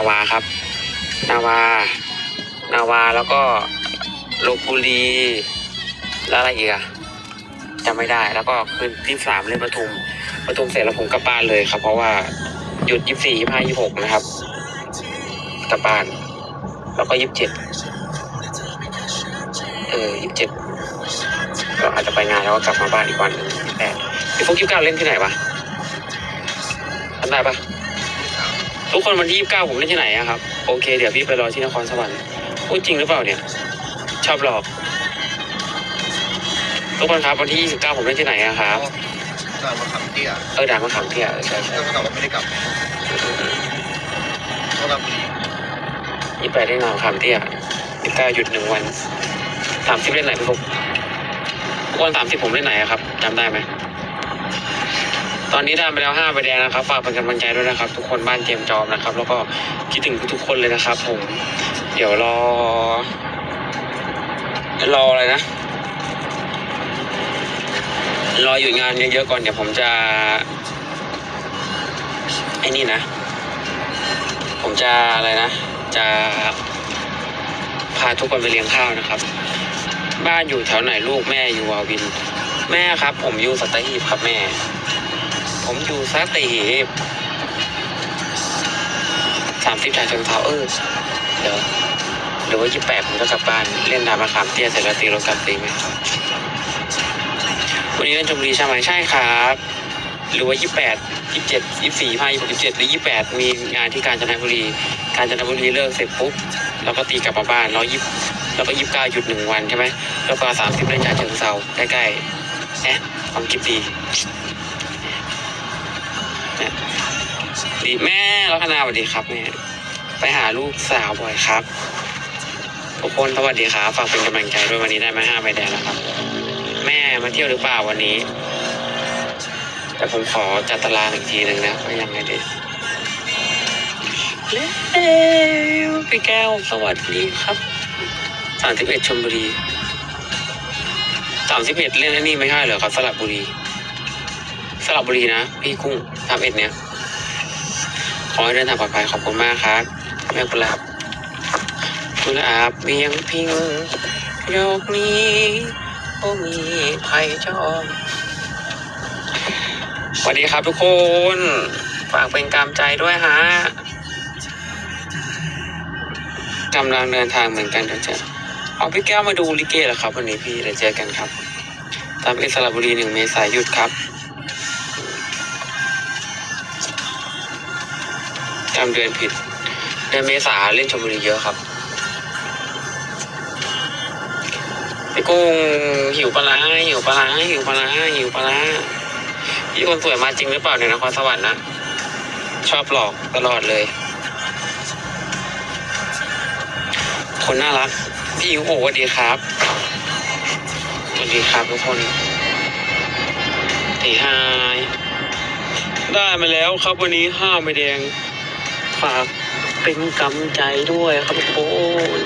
าวาครับ นาวา นาวาแล้วก็ลบบุรีแล้วอะไรอีกอะจำไม่ได้ แล้วก็คืนที่สามเล่นปทุมปทุมเสร็จแล้วผมกลับบ้านเลยครับ เพราะว่าหยุดยี่สี่ยี่ห้ายี่หกนะครับกลับบ้าน แล้วก็ยี่สิบเจ็ดเออยี่สิบเจ็ดก็อาจจะไปงานแล้วก็กลับมาบ้านอีกวันหนึ่งยี่แปดพี่ฟุกยี่เก้าเล่นที่ไหนวะจำได้ปะ ทุกคนวันที่ยี่สิบเก้าผมเล่นที่ไหนอะครับ โอเค เดี๋ยวพี่ไปรอที่นครสวรรค์พูดจริงหรือเปล่าเนี่ย ชอบหลอก ทุกคนครับวันที่29ผมเล่นที่ไหนอะครับด่านมะขามเตี้ยเออด่านมะขามเตี้ยเออใช่ใช่ก็เท่ากับว่าไม่ได้กลับต้องรับบุรียี่แปดเล่นด่านมะขามเตี้ยยี่เก้าหยุดหนึ่งวันสามสิบเล่นไหนพี่ฟุกวันสามสิบผมเล่นไหนอะครับจำได้ไหม ตอนนี้ได้ไปแล้วห้าใบแดงนะครับฝากเป็นกำลังใจด้วยนะครับ ทุกคนบ้านเจมจอมนะครับ แล้วก็คิดถึงทุกๆคนเลยนะครับ ผม เดี๋ยวรอ รออะไรนะรออยู่งานเยอะๆก่อนเดี๋ยวผมจะไอ้นี่นะ ผมจะอะไรนะ จะพาทุกคนไปเลี้ยงข้าวนะครับ บ้านอยู่แถวไหนลูกแม่อยู่วาวิน แม่ครับ ผมอยู่สัตหีบครับแม่ ผมอยู่สัตหีบสามสิบชาเชิงเทาเออเดี๋ยวหรือว่ายี่แปดผมจะกลับบ้านเล่นดาบมะขามเตี้ยเสร็จแล้วตีรถกลับตีไหมวันนี้เล่นชมบุรีใช่ไหมใช่ครับ หรือว่ายี่แปดยี่เจ็ดยี่สี่ห้ายี่หกยี่เจ็ดหรือยี่แปดมีงานที่กาญจนบุรี กาญจนบุรีเลิกเสร็จปุ๊บเราก็ตีกลับมาบ้านแล้วยี่แล้วก็ยี่สิบเก้าหยุดหนึ่งวันใช่ไหมแล้วก็สามสิบเล่นชาเชิงเซาใกล้ๆแอะความคิดดี ดีแม่รัตนาสวัสดีครับแม่ไปหาลูกสาวบ่อยครับทุกคนสวัสดีครับฝากเป็นกำลังใจด้วยวันนี้ได้มาห้าใบแดงแล้วครับ แม่มาเที่ยวหรือเปล่าวันนี้ แต่ผมขอจัดตารางอีกทีหนึ่งนะว่ายังไงดีแล้วพี่แก้วสวัสดีครับสามสิบเอ็ดชลบุรีสามสิบเอ็ดเล่นอันนี้ไม่ใช่เหรอครับสลับบุรีสลับบุรีนะ พี่กุ้ง สามเอ็ดเนี้ยขอให้เดินทางปลอดภัยขอบคุณมากครับแม่กุหลาบกุหลาบเบียงพิงโยกนี้โอ้มีใครจองสวัสดีครับทุกคน ฝากเป็นกำใจด้วยฮะกำลังเดินทางเหมือนกันเดี๋ยวเจอเอาพี่แก้วมาดูลิเกเหรอครับ วันนี้พี่เดี๋ยวเจอกันครับ ตามเอสระบุรีหนึ่งเมษายนหยุดครับ จำเดือนผิดเดือนเมษาเล่นชมบุรีเยอะครับพี่กุ้งหิวปลาร้าหิวปลาร้าหิวปลาร้าหิวปลาร้าพี่คนสวยมาจริงหรือเปล่าเนี่ยนครสวรรค์นะชอบหลอกตลอดเลย คนน่ารักพี่ยูโอสวัสดีครับสวัสดีครับทุกคนตีไฮได้มาแล้วครับวันนี้ห้าใบแดง ฝากเป็นกำใจด้วยครับทุกคน